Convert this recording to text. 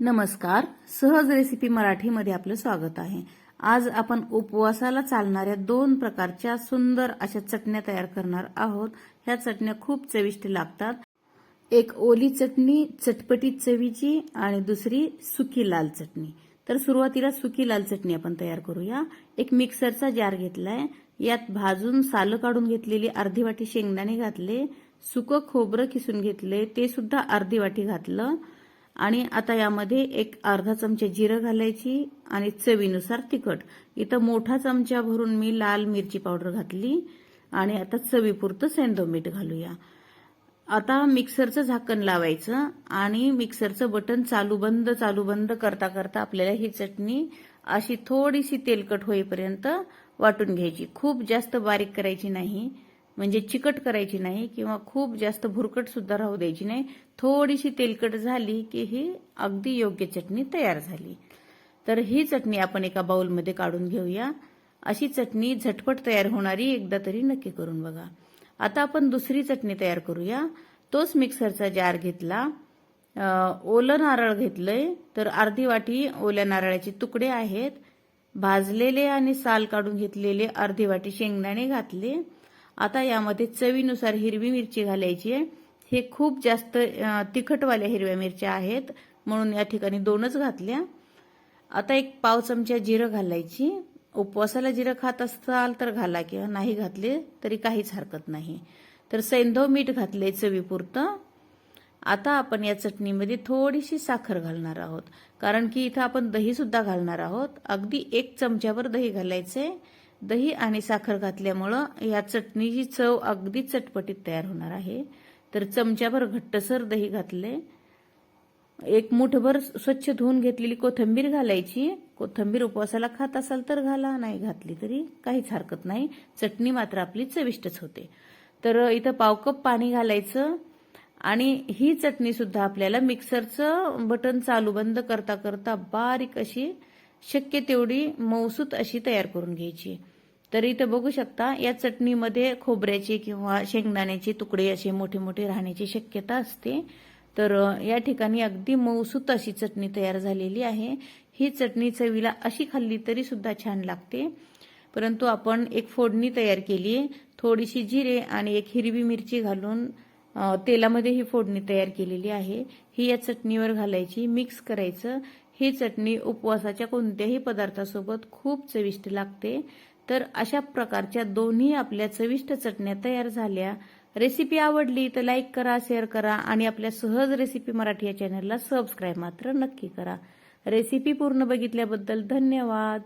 नमस्कार. सहज रेसिपी मराठीमध्ये आपलं स्वागत आहे. आज आपण उपवासाला चालणाऱ्या दोन प्रकारच्या सुंदर अशा चटण्या तयार करणार आहोत. ह्या चटण्या खूप चविष्ट लागतात. एक ओली चटणी चटपटी चवीची आणि दुसरी सुकी लाल चटणी. तर सुरुवातीला सुकी लाल चटणी आपण तयार करूया. एक मिक्सरचा जार घेतलाय. यात भाजून सालं काढून घेतलेली अर्धी वाटी शेंगदाणे घातले. सुकं खोबरं किसून घेतले. ते सुद्धा अर्धी वाटी घातलं. आणि आता यामध्ये एक अर्धा चमचा जिरं घालायची आणि चवीनुसार तिखट. इथं मोठा चमचा भरून मी लाल मिरची पावडर घातली आणि आता चवीपुरतं सेंदो मीठ घालूया. आता मिक्सरचं झाकण लावायचं आणि मिक्सरचं बटन चालू बंद चालू बंद करता करता आपल्याला ही चटणी अशी थोडीशी तेलकट होईपर्यंत वाटून घ्यायची. खूप जास्त बारीक करायची नाही. म्हणजे चिकट करायची नाही किंवा खूप जास्त भुरकट सुद्धा राहू द्यायची नाही. थोडीशी तेलकट झाली की ही अगदी योग्य चटणी तयार झाली. तर ही चटणी आपण एका बाउलमध्ये काढून घेऊया. अशी चटणी झटपट तयार होणारी एकदा तरी नक्की करून बघा. आता आपण दुसरी चटणी तयार करूया. तोच मिक्सरचा जार घेतला. ओलं नारळ घेतलंय. तर अर्धी वाटी ओल्या नारळाचे तुकडे आहेत. भाजलेले आणि साल काढून घेतलेले अर्धी वाटी शेंगदाणे घातले. आता यामध्ये चवीनुसार हिरवी मिरची घालायची आहे. हे खूप जास्त तिखटवाल्या हिरव्या मिरच्या आहेत म्हणून या ठिकाणी दोनच घातल्या. आता एक पाव चमचा जिरं घालायची. उपवासाला जिरं खात असाल तर घाला किंवा नाही घातले तरी काहीच हरकत नाही. तर सैंधव मीठ घातले चवीपुरतं. आता आपण या चटणीमध्ये थोडीशी साखर घालणार आहोत. कारण की इथं आपण दही सुद्धा घालणार आहोत. अगदी एक चमच्यावर दही घालायचे दही आणि साखर घातल्यामुळं या चटणीची चव अगदी चटपटीत तयार होणार आहे. तर चमच्याभर घट्टसर दही घातले एक मुठभर स्वच्छ धुवून घेतलेली कोथंबीर घालायची. कोथंबीर उपवासाला खात असाल तर घाला नाही घातली तरी काहीच हरकत नाही. चटणी मात्र आपली चविष्टच होते. तर इथं पावकप पाणी घालायचं आणि ही चटणी सुद्धा आपल्याला मिक्सरचं बटन चालू बंद करता करता बारीक अशी शक्य तेवढी मौसूत अशी तयार करून घ्यायची. तर इथं बघू शकता या चटणीमध्ये खोबऱ्याचे किंवा शेंगदाण्याचे तुकडे असे मोठे मोठे राहण्याची शक्यता असते. तर या ठिकाणी अगदी मौसूत अशी चटणी तयार झालेली आहे. ही चटणी चवीला अशी खाल्ली तरी सुद्धा छान लागते. परंतु आपण एक फोडणी तयार केली. थोडीशी जिरे आणि एक हिरवी मिरची घालून तेलामध्ये ही फोडणी तयार केलेली आहे. ही या चटणीवर घालायची मिक्स करायचं. ही चटणी उपवासाच्या कोणत्याही पदार्थासोबत खूप चविष्ट लागते. तर अशा प्रकारच्या दोन्ही आपल्या चविष्ट चटण्या तयार झाल्या. रेसिपी आवडली तर लाईक करा शेअर करा आणि आपल्या सहज रेसिपी मराठी या चॅनलला सबस्क्राईब मात्र नक्की करा. रेसिपी पूर्ण बघितल्याबद्दल धन्यवाद.